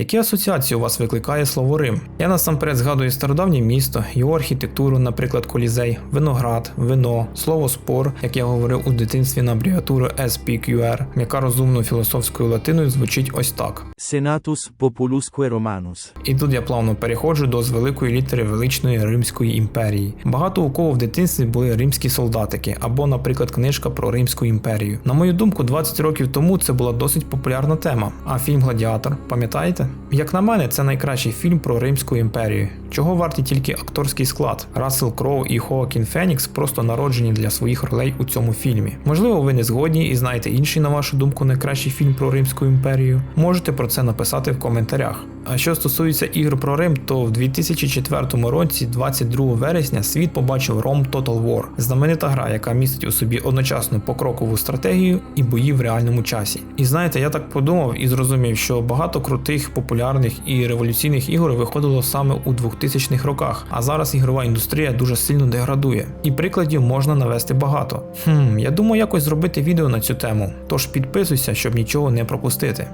Які асоціації у вас викликає слово Рим? Я насамперед згадую стародавнє місто, його архітектуру, наприклад, колізей, виноград, вино, слово спор, як я говорив у дитинстві на абревіатуру SPQR, яка розумно філософською латиною звучить ось так. Senatus Populusque Romanus. І тут я плавно переходжу до з великої літери величної Римської імперії. Багато у кого в дитинстві були римські солдатики, або, наприклад, книжка про Римську імперію. На мою думку, 20 років тому це була досить популярна тема. А фільм Гладіатор, пам'ятаєте? Як на мене, це найкращий фільм про Римську імперію. Чого варті тільки акторський склад? Рассел Кроу і Хоакін Фенікс просто народжені для своїх ролей у цьому фільмі. Можливо, ви не згодні і знаєте інший, на вашу думку, найкращий фільм про Римську імперію. Можете про це написати в коментарях. А що стосується ігр про Рим, то в 2004 році, 22 вересня, світ побачив Rome Total War, знаменита гра, яка містить у собі одночасно покрокову стратегію і бої в реальному часі. І знаєте, я так подумав і зрозумів, що багато крутих, популярних і революційних ігор виходило саме у 2000-х роках, а зараз ігрова індустрія дуже сильно деградує. І прикладів можна навести багато. Хм, я думаю, якось зробити відео на цю тему. Тож підписуйся, щоб нічого не пропустити.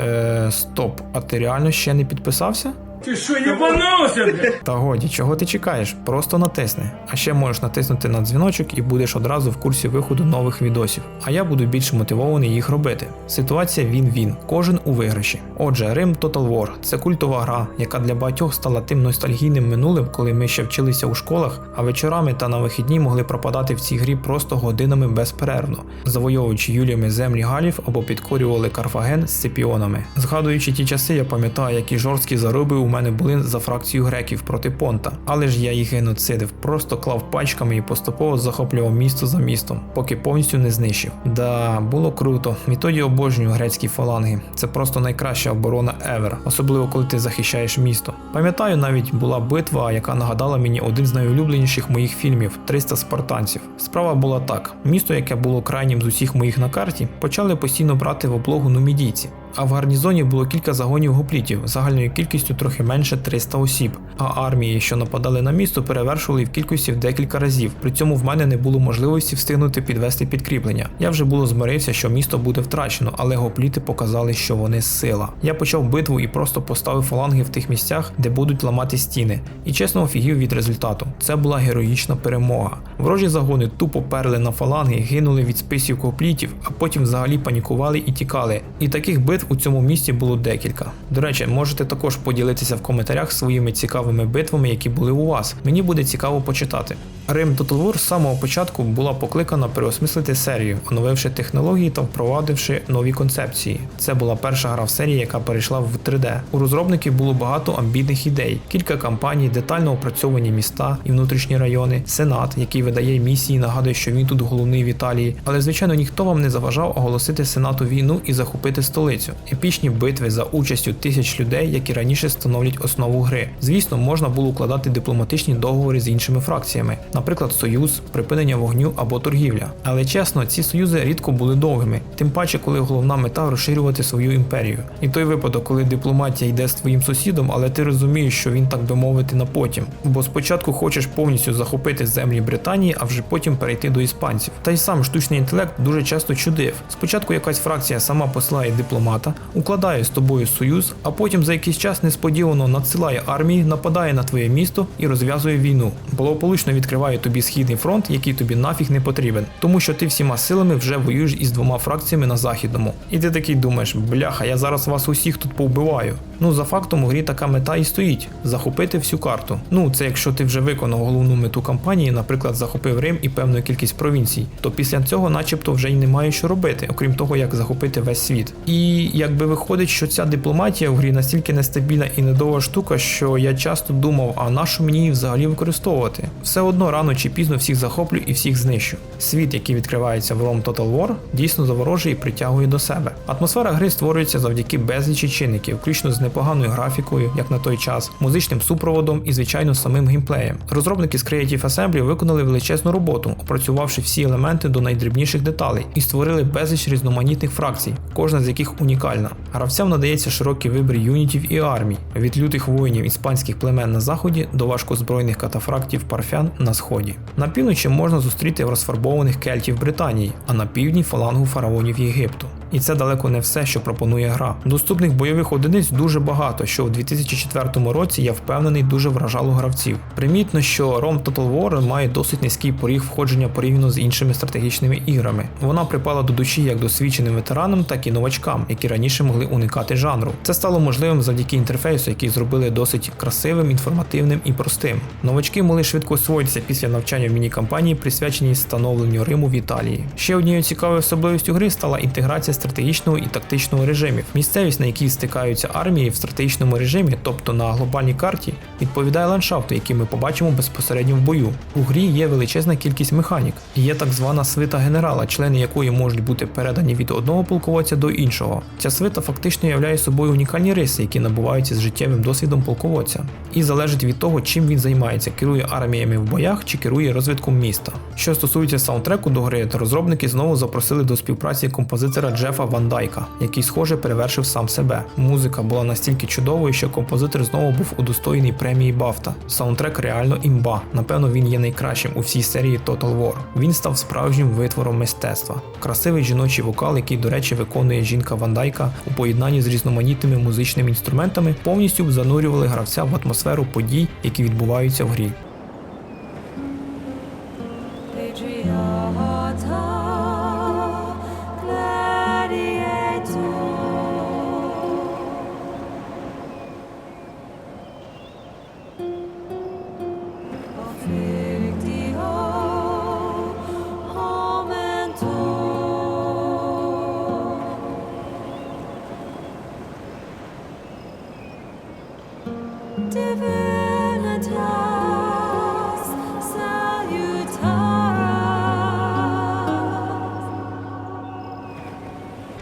Е, стоп, а ти реально ще не підписався? Ти що, єбанувся, блядь? Та годі, чого ти чекаєш? Просто натисни. А ще можеш натиснути на дзвіночок і будеш одразу в курсі виходу нових відосів. А я буду більш мотивований їх робити. Ситуація він-він, кожен у виграші. Отже, Рим Total War це культова гра, яка для багатьох стала тим ностальгійним минулим, коли ми ще вчилися у школах, а вечорами та на вихідні могли пропадати в цій грі просто годинами безперервно, завойовуючи юліями землі галів або підкорювали Карфаген з сципіонами. Згадуючи ті часи, я пам'ятаю, які жорсткі заруби у мене були за фракцію греків проти понта, але ж я їх геноцидив, просто клав пачками і поступово захоплював місто за містом, поки повністю не знищив. Да, було круто. Відтоді обожнюю грецькі фаланги. Це просто найкраща оборона ever, особливо коли ти захищаєш місто. Пам'ятаю, навіть була битва, яка нагадала мені один з найулюбленіших моїх фільмів 300 спартанців. Справа була так: місто, яке було крайнім з усіх моїх на карті, почали постійно брати в облогу нумідійці. А в гарнізоні було кілька загонів гоплітів загальною кількістю трохи менше 300 осіб. А армії, що нападали на місто, перевершували в кількості в декілька разів. При цьому в мене не було можливості встигнути підвести підкріплення. Я вже було змирився, що місто буде втрачено, але гопліти показали, що вони сила. Я почав битву і просто поставив фаланги в тих місцях, де будуть ламати стіни. І чесно офігів від результату. Це була героїчна перемога. Ворожі загони тупо перли на фаланги, гинули від списів гоплітів, а потім взагалі панікували і тікали. І таких битв у цьому місті було декілька. До речі, можете також поділитися в коментарях своїми цікавими битвами, які були у вас. Мені буде цікаво почитати. Рим Total з самого початку була покликана переосмислити серію, оновивши технології та впровадивши нові концепції. Це була перша гра в серії, яка перейшла в 3D. У розробників було багато амбітних ідей, кілька кампаній, детально опрацьовані міста і внутрішні райони, сенат, який видає місії, нагадує, що він тут головний в Італії. Але звичайно ніхто вам не заважав оголосити сенату війну і захопити столицю. Епічні битви за участю тисяч людей, які раніше становлять основу гри. Звісно, можна було укладати дипломатичні договори з іншими фракціями, наприклад, союз, припинення вогню або торгівля. Але чесно, ці союзи рідко були довгими, тим паче, коли головна мета розширювати свою імперію. І той випадок, коли дипломатія йде з твоїм сусідом, але ти розумієш, що він так би мовити на потім. Бо спочатку хочеш повністю захопити землі Британії, а вже потім перейти до іспанців. Та й сам штучний інтелект дуже часто чудив. Спочатку якась фракція сама посилає дипломата, укладає з тобою союз, а потім за якийсь час несподівано надсилає армії, нападає на твоє місто і розв'язує війну. Благополучно відкриває тобі східний фронт, який тобі нафіг не потрібен, тому що ти всіма силами вже воюєш із двома фракціями на західному. І ти такий думаєш, бляха, я зараз вас усіх тут повбиваю. Ну за фактом у грі така мета і стоїть захопити всю карту. Ну це якщо ти вже виконав головну мету кампанії, наприклад, захопив Рим і певну кількість провінцій, то після цього, начебто, вже й немає що робити, окрім того, як захопити весь світ. І якби виходить, що ця дипломатія в грі настільки нестабільна і недова штука, що я часто думав, а на що мені її взагалі використовувати? Все одно рано чи пізно всіх захоплю і всіх знищу. Світ, який відкривається в Rome Total War, дійсно заворожує і притягує до себе. Атмосфера гри створюється завдяки безлічі чинників, включно з непоганою графікою, як на той час, музичним супроводом і, звичайно, самим геймплеєм. Розробники з Creative Assembly виконали величезну роботу, опрацювавши всі елементи до найдрібніших деталей і створили безліч різноманітних фракцій, кожна з яких унікальна. Гравцям надається широкий вибір юнітів і армій, від лютих воїнів іспанських племен на заході до важкозбройних катафрактів парфян на сході. На півночі можна зустріти розфарбованих кельтів Британії, а на півдні фалангу фараонів Єгипту. І це далеко не все, що пропонує гра. Доступних бойових одиниць дуже багато, що в 2004 році я впевнений дуже вражало гравців. Примітно, що ROM Total War має досить низький поріг входження порівняно з іншими стратегічними іграми. Вона припала до душі як досвідченим ветеранам, так і новачкам, які раніше могли уникати жанру. Це стало можливим завдяки інтерфейсу, який зробили досить красивим, інформативним і простим. Новачки могли швидко освоїтися після навчання в міні-кампанії, присвяченій становленню Риму в Італії. Ще однією цікавою особливістю гри стала інтеграція стратегічного і тактичного режимів. Місцевість, на якій стикаються армії в стратегічному режимі, тобто на глобальній карті, відповідає ландшафту, який ми побачимо безпосередньо в бою. У грі є величезна кількість механік. Є так звана свита генерала, члени якої можуть бути передані від одного полководця до іншого. Ця свита фактично являє собою унікальні риси, які набуваються з життєвим досвідом полководця, і залежить від того, чим він займається, керує арміями в боях чи керує розвитком міста. Що стосується саундтреку до гри, то розробники знову запросили до співпраці композитора Джефа Ван Дайка, який схоже перевершив сам себе. Музика була настільки чудовою, що композитор знову був удостоєний премії Бафта. Саундтрек реально імба. Напевно, він є найкращим у всій серії Total War. Він став справжнім витвором мистецтва. Красивий жіночий вокал, який, до речі, виконує жінка Ван Дайка у поєднанні з різноманітними музичними інструментами, повністю занурювали гравця в атмосферу подій, які відбуваються в грі.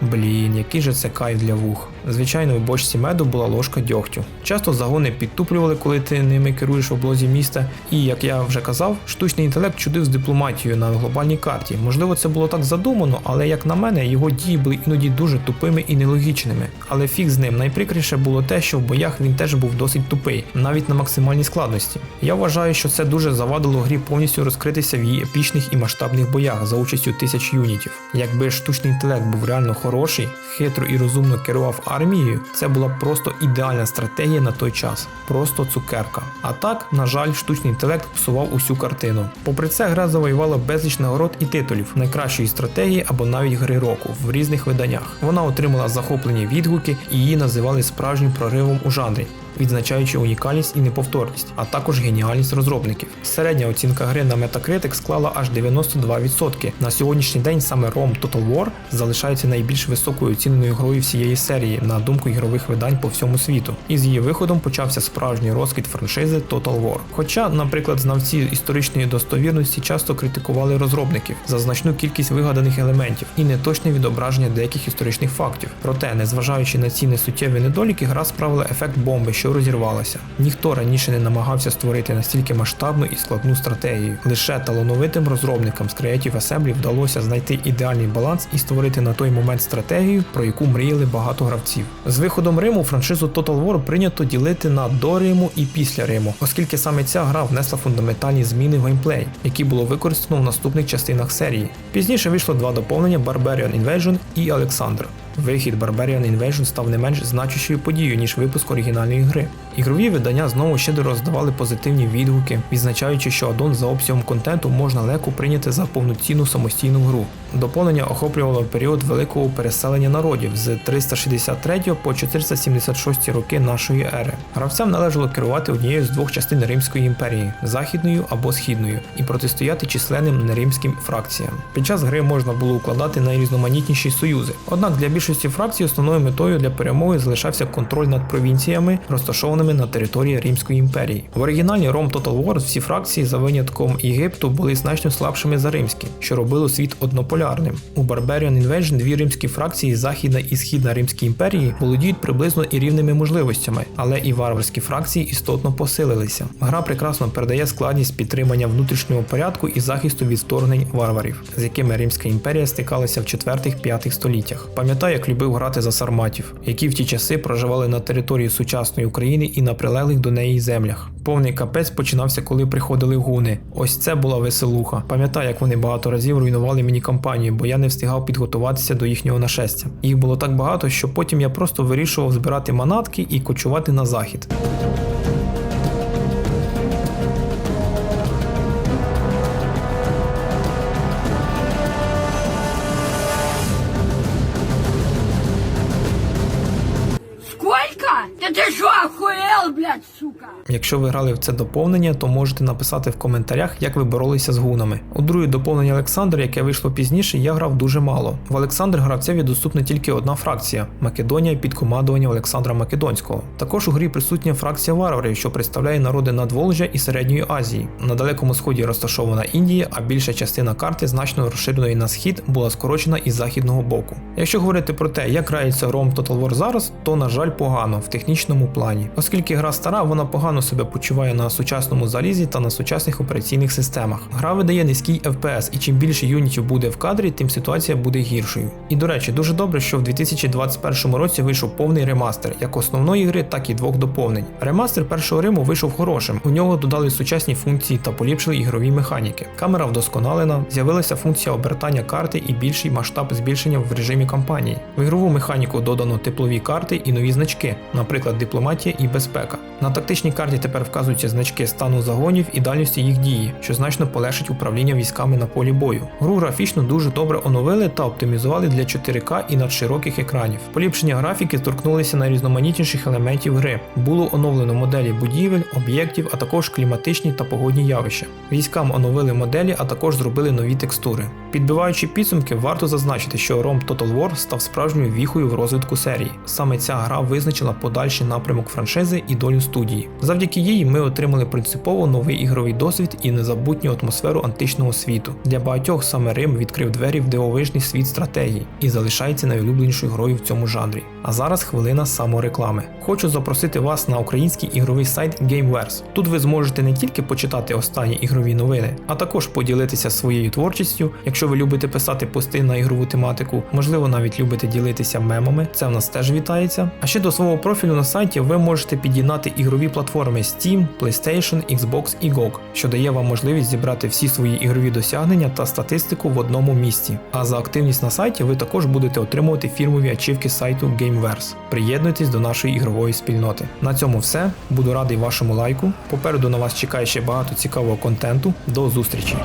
Блін, який же це кайф для вух. Звичайно, в бочці меду була ложка дьогтю. Часто загони підтуплювали, коли ти ними керуєш в облозі міста. І як я вже казав, штучний інтелект чудив з дипломатією на глобальній карті. Можливо, це було так задумано, але як на мене, його дії були іноді дуже тупими і нелогічними. Але фіг з ним найприкріше було те, що в боях він теж був досить тупий, навіть на максимальній складності. Я вважаю, що це дуже завадило грі повністю розкритися в її епічних і масштабних боях за участю тисяч юнітів. Якби штучний інтелект був реально хороший, хитро і розумно керував армією, це була просто ідеальна стратегія на той час. Просто цукерка. А так, на жаль, штучний інтелект псував усю картину. Попри це, гра завоювала безліч нагород і титулів найкращої стратегії або навіть гри року в різних виданнях. Вона отримала захоплені відгуки і її називали справжнім проривом у жанрі. Відзначаючи унікальність і неповторність, а також геніальність розробників. Середня оцінка гри на Metacritic склала аж 92%. На сьогоднішній день саме ROM Total War залишається найбільш високою оціненою грою всієї серії, на думку ігрових видань по всьому світу. І з її виходом почався справжній розквіт франшизи Total War. Хоча, наприклад, знавці історичної достовірності часто критикували розробників за значну кількість вигаданих елементів і неточне відображення деяких історичних фактів. Проте, незважаючи на ці несуттєві недоліки, гра справила ефект бомби, що розірвалася. Ніхто раніше не намагався створити настільки масштабну і складну стратегію. Лише талановитим розробникам з Creative Assembly вдалося знайти ідеальний баланс і створити на той момент стратегію, про яку мріяли багато гравців. З виходом Риму франшизу Total War прийнято ділити на до Риму і після Риму, оскільки саме ця гра внесла фундаментальні зміни в геймплей, які було використано в наступних частинах серії. Пізніше вийшло два доповнення Barbarian Invasion і Alexander. Вихід Barbarian Invasion став не менш значущою подією, ніж випуск оригінальної гри. Ігрові видання знову щедро роздавали позитивні відгуки, відзначаючи, що аддон за обсягом контенту можна легко прийняти за повноцінну самостійну гру. Доповнення охоплювало період великого переселення народів з 363 по 476 роки нашої ери. Гравцям належало керувати однією з двох частин Римської імперії західною або східною, і протистояти численним неримським фракціям. Під час гри можна було укладати найрізноманітніші союзи. Однак для більшості фракцій основною метою для перемоги залишався контроль над провінціями, розташованими на території Римської імперії. В оригіналі Rome Total War всі фракції за винятком Єгипту були значно слабшими за римські, що робило світ однополярним. У Barbarian Invasion дві римські фракції Західна і Східна Римської імперії володіють приблизно і рівними можливостями, але і варварські фракції істотно посилилися. Гра прекрасно передає складність підтримання внутрішнього порядку і захисту від вторгнень варварів, з якими Римська імперія стикалася в 4-5 століттях. Пам'ятаю, як любив грати за сарматів, які в ті часи проживали на території сучасної України і на прилеглих до неї землях. Повний капець починався, коли приходили гуни. Ось це була веселуха. Пам'ятаю, як вони багато разів руйнували мені кампанію, бо я не встигав підготуватися до їхнього нашестя. Їх було так багато, що потім я просто вирішував збирати манатки і кочувати на захід. Якщо ви грали в це доповнення, то можете написати в коментарях, як ви боролися з гунами. У друге доповнення Олександр, яке вийшло пізніше, я грав дуже мало. В Олександр гравцеві доступна тільки одна фракція Македонія під командуванням Олександра Македонського. Також у грі присутня фракція варварів, що представляє народи Надволжя і Середньої Азії. На далекому сході розташована Індія, а більша частина карти значно розширеної на схід була скорочена із західного боку. Якщо говорити про те, як грається Rome Total War зараз, то на жаль погано в технічному плані. Оскільки гра стара, вона погано себе почуває на сучасному залізі та на сучасних операційних системах. Гра видає низький FPS, і чим більше юнітів буде в кадрі, тим ситуація буде гіршою. І до речі, дуже добре, що в 2021 році вийшов повний ремастер як основної гри, так і двох доповнень. Ремастер першого Риму вийшов хорошим. У нього додали сучасні функції та поліпшили ігрові механіки. Камера вдосконалена, з'явилася функція обертання карти і більший масштаб збільшення в режимі кампанії. В ігрову механіку додано теплові карти і нові значки, наприклад, дипломатія і безпека. На тактичній карті тепер вказуються значки стану загонів і дальності їх дії, що значно полегшить управління військами на полі бою. Гру графічно дуже добре оновили та оптимізували для 4К і надшироких екранів. Поліпшення графіки торкнулися найрізноманітніших елементів гри. Було оновлено моделі будівель, об'єктів, а також кліматичні та погодні явища. Військам оновили моделі, а також зробили нові текстури. Підбиваючи підсумки, варто зазначити, що Rome Total War став справжньою віхою в розвитку серії. Саме ця гра визначила подальший напрямок франшизи і долю студії. Завдяки їй ми отримали принципово новий ігровий досвід і незабутню атмосферу античного світу. Для багатьох саме Рим відкрив двері в дивовижний світ стратегії і залишається найулюбленішою грою в цьому жанрі. А зараз хвилина самореклами. Хочу запросити вас на український ігровий сайт GameWares. Тут ви зможете не тільки почитати останні ігрові новини, а також поділитися своєю творчістю. Якщо ви любите писати пости на ігрову тематику, можливо, навіть любите ділитися мемами, це в нас теж вітається. А ще до свого профілю на сайті ви можете під'єднати ігрові платформи Steam, PlayStation, Xbox і GOG, що дає вам можливість зібрати всі свої ігрові досягнення та статистику в одному місці. А за активність на сайті ви також будете отримувати фірмові ачівки сайту Gameverse. Приєднуйтесь до нашої ігрової спільноти. На цьому все. Буду радий вашому лайку. Попереду на вас чекає ще багато цікавого контенту. До зустрічі!